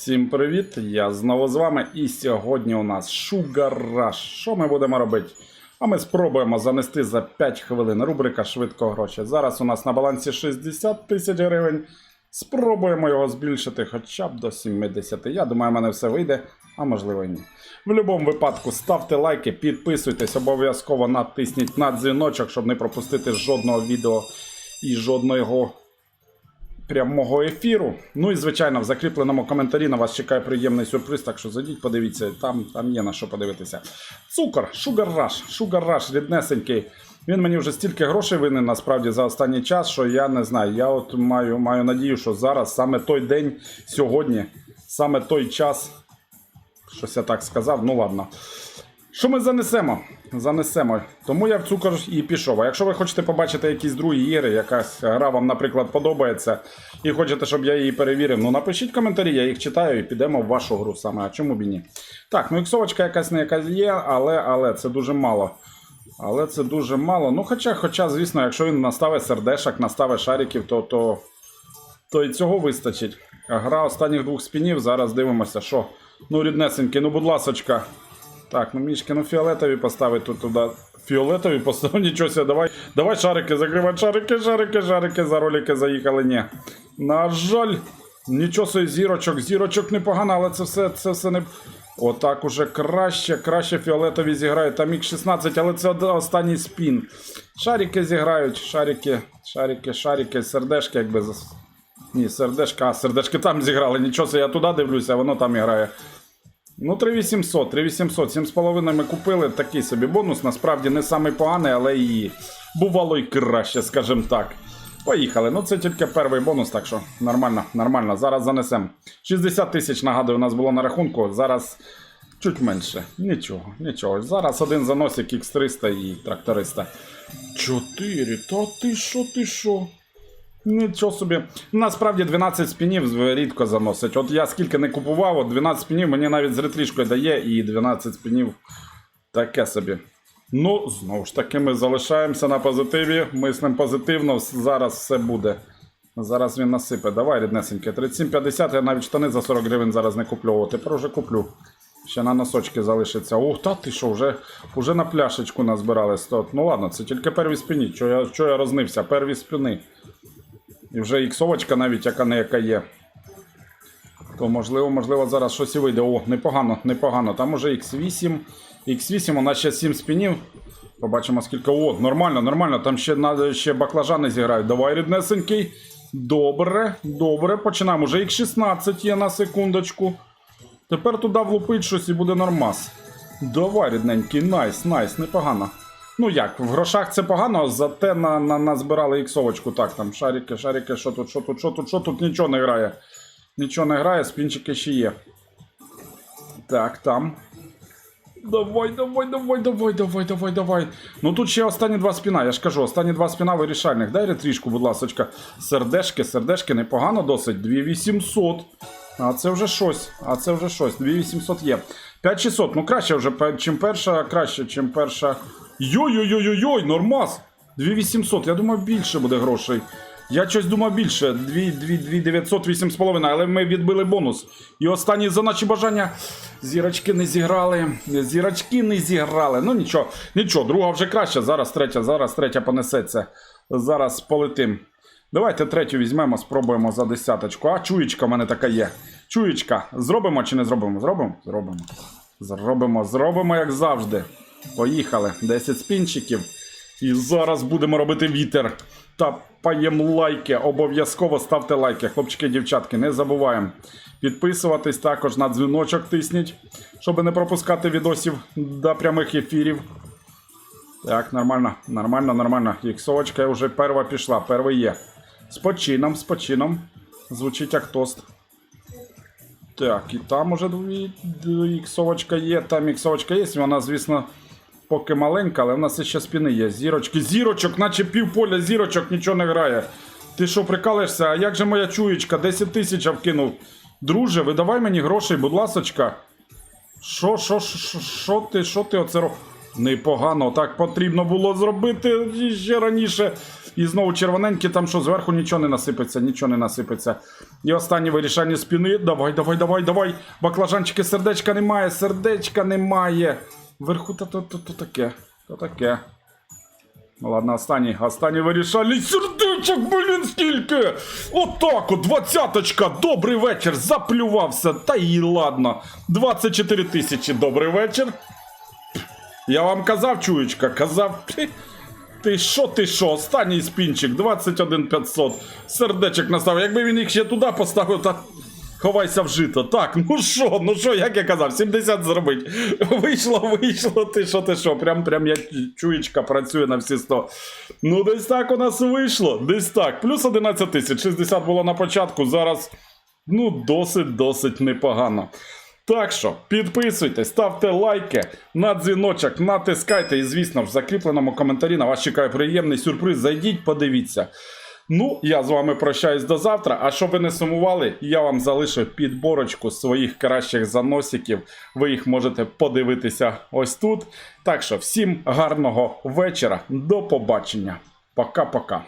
Всім привіт! Я знову з вами. І сьогодні у нас Шугараш. Що ми будемо робити? А ми спробуємо занести за 5 хвилин. Рубрика швидко гроші. Зараз у нас на балансі 60 тисяч гривень. Спробуємо його збільшити хоча б до 70. Я думаю, в мене все вийде, а можливо і ні. В будь-якому випадку ставте лайки, підписуйтесь, обов'язково натисніть на дзвіночок, щоб не пропустити жодного відео і жодного прямого ефіру. Ну і звичайно, в закріпленому коментарі на вас чекає приємний сюрприз, так що зайдіть, подивіться, там, там є на що подивитися. Цукор, Sugar Rush, Sugar Rush, ріднесенький. Він мені вже стільки грошей винен насправді за останній час, що я не знаю. Я от маю, маю надію, що зараз саме той день, сьогодні, саме той час. Щось я так сказав, ну ладно. Що ми занесемо? Занесемо. Тому я в цукор і пішов. А якщо ви хочете побачити якісь другі ігри, якась гра вам, наприклад, подобається, і хочете, щоб я її перевірив, ну напишіть коментарі, я їх читаю і підемо в вашу гру саме. А чому б і ні? Так, ну іксовочка якась не якась є, але, але це дуже мало. Але це дуже мало. Ну, хоча, хоча, звісно, якщо він наставить сердешок, наставить шариків, то, то, то і цього вистачить. Гра останніх двох спінів, зараз дивимося, що. Ну, ріднесенький, ну будь ласочка. Так, ну мішки, ну фіолетові поставить тут туди. Фіолетові поставив, нічого себе, давай, давай шарики, закривай шарики, шарики, шарики, за ролики заїхали. Ні. На жаль, нічого собі зірочок, зірочок непогано, але це все, це все не. Отак уже краще, краще фіолетові зіграють. Там їх 16, але це останній спін. Шарики зіграють, шарики, шарики, шарики, сердешки, якби. Ні, сердешка, а сердешки там зіграли. Нічого я туди дивлюся, воно там грає. Ну, 3800, 3800, 7,5 ми купили. Такий собі бонус. Насправді не самий поганий, але і бувало й краще, скажімо так. Поїхали. Ну, це тільки перший бонус, так що нормально, нормально. Зараз занесемо. 60 тисяч, нагадую, у нас було на рахунку. Зараз чуть менше. Нічого, нічого. Зараз один заносик X300 і тракториста. 4. Та ти що, ти що? Нічого собі. Насправді 12 спінів рідко заносить. От я скільки не купував, от 12 спінів мені навіть з ретрішкою дає, і 12 спінів таке собі. Ну, знову ж таки, ми залишаємося на позитиві, мислимо позитивно, зараз все буде. Зараз він насипе. Давай, ріднесеньке. 37,50 я навіть штани за 40 гривень зараз не куплю. О, тепер вже куплю. Ще на носочки залишиться. Ух, та ти що, вже, вже на пляшечку назбирали 100. Ну ладно, це тільки перві спіні. Чого я, чого я рознився? Перві спіни. І вже іксовочка навіть яка не яка є. То можливо, можливо, зараз щось і вийде. О, непогано, непогано. Там уже X8. X8, у нас ще 7 спінів. Побачимо скільки. О, нормально, нормально. Там ще, ще баклажани зіграють. Давай, ріднесенький. Добре, добре. Починаємо. Уже X16 є на секундочку. Тепер туди влупить щось і буде нормас. Давай, рідненький, найс, найс, непогано. Ну як, в грошах це погано, зате на, на, назбирали іксовочку. Так, там шарики, шарики, що тут, що тут, що тут, що тут, нічого не грає. Нічого не грає, спінчики ще є. Так, там. Давай, давай, давай, давай, давай, давай, давай. Ну тут ще останні два спіна, я ж кажу, останні два спіна вирішальних. Дай ретрішку, будь ласочка. Сердешки, сердешки, непогано досить. 2800. А це вже щось. А це вже щось. 2800 є. 5600, ну краще вже, чим перша, краще, чим перша. Йой-йой-йой-йой, нормас. 2800, я думав більше буде грошей. Я щось думав більше. 2, 2, 2 900, 8,5, але ми відбили бонус. І останні за наші бажання. Зірочки не зіграли. Зірочки не зіграли. Ну нічого, нічого, друга вже краще. Зараз третя, зараз третя понесеться. Зараз полетим. Давайте третю візьмемо, спробуємо за десяточку. А чуєчка в мене така є. Чуєчка, зробимо чи не зробимо? Зробимо? Зробимо. Зробимо, зробимо, як завжди. Поїхали. 10 спінчиків. І зараз будемо робити вітер. Тапаємо лайки. Обов'язково ставте лайки. Хлопчики, дівчатки, не забуваємо. Підписуватись також на дзвіночок тисніть, щоб не пропускати відосів до прямих ефірів. Так, нормально, нормально, нормально. Іксовочка вже перша пішла, перша є. З почином, з почином. Звучить як тост. Так, і там уже іксовочка є, там іксовочка є. Вона, звісно, поки маленька, але в нас ще спіни є. Зірочки, зірочок, наче півполя зірочок нічого не грає. Ти що, прикалишся? А як же моя чуєчка? 10 тисяч вкинув. Друже, видавай мені грошей, будь ласочка. Що, що, що, що ти, що ти оце робиш? Непогано, так потрібно було зробити ще раніше. І знову червоненькі, там що зверху нічого не насипеться, нічого не насипеться. І останнє вирішання спіни. Давай, давай, давай, давай. Баклажанчики, сердечка немає, сердечка немає. Вверху то, то, то, то таке. То таке. Ну ладно, останній, останній вирішальний сердечок, блін, скільки! Отак, от, двадцяточка, добрий вечір, заплювався, та й ладно. 24 тисячі, добрий вечір. Я вам казав, чуєчка, казав. Ти, що, ти що, останній спінчик, 21 500. Сердечок наставив. Якби він їх ще туди поставив, та ховайся в жито. Так, ну що, ну що, як я казав, 70 зробить. Вийшло, вийшло, ти що, ти що, прям, прям я чуєчка працює на всі 100. Ну, десь так у нас вийшло, десь так. Плюс 11 тисяч, 60 було на початку, зараз, ну, досить, досить непогано. Так що підписуйтесь, ставте лайки, на дзвіночок, натискайте і, звісно в закріпленому коментарі на вас чекає приємний сюрприз. Зайдіть, подивіться. Ну, я з вами прощаюсь до завтра. А щоб ви не сумували, я вам залишив підборочку своїх кращих заносиків. Ви їх можете подивитися ось тут. Так що всім гарного вечора, до побачення. Пока-пока.